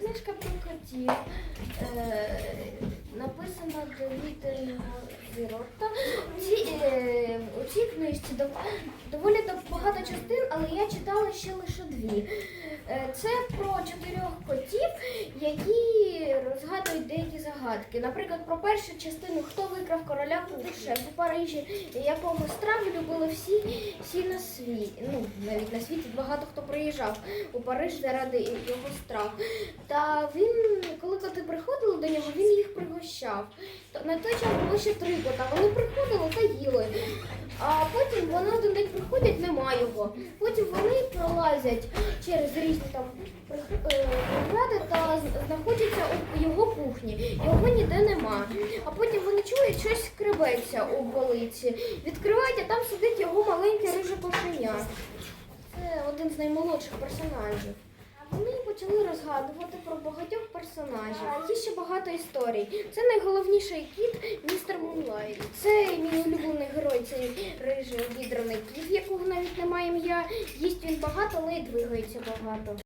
книжка про котів. Е, написана Давіда Зірота. Е, у цій книжці доволі дов- багато частин, але я читала ще лише дві. Е, це про чотирьох котів, які розгадують деякі загадки. Наприклад, про першу частину Хто викрав короля Пуше у Парижі, якого страву любили всі, всі на світі. Ну, навіть на світі багато хто приїжджав у Париж заради його страв. Та він, коли коти приходили до нього, він їх пригощав. На той час було ще три кота. Вони приходили та. А потім вони один день приходять, нема його. Потім вони пролазять через різні там е, прегради та знаходяться у його кухні. Його ніде нема. А потім вони чують, щось скребеться у полиці. Відкривають, а там сидить його маленьке риже кошеня. Це один з наймолодших персонажів. Вони почали розгадувати про багатьох персонажів. Є ще багато історій. Це найголовніший кіт містер Мунлайт. Це мій улюблений навіть немає я Їсть він багато, але й двигається багато.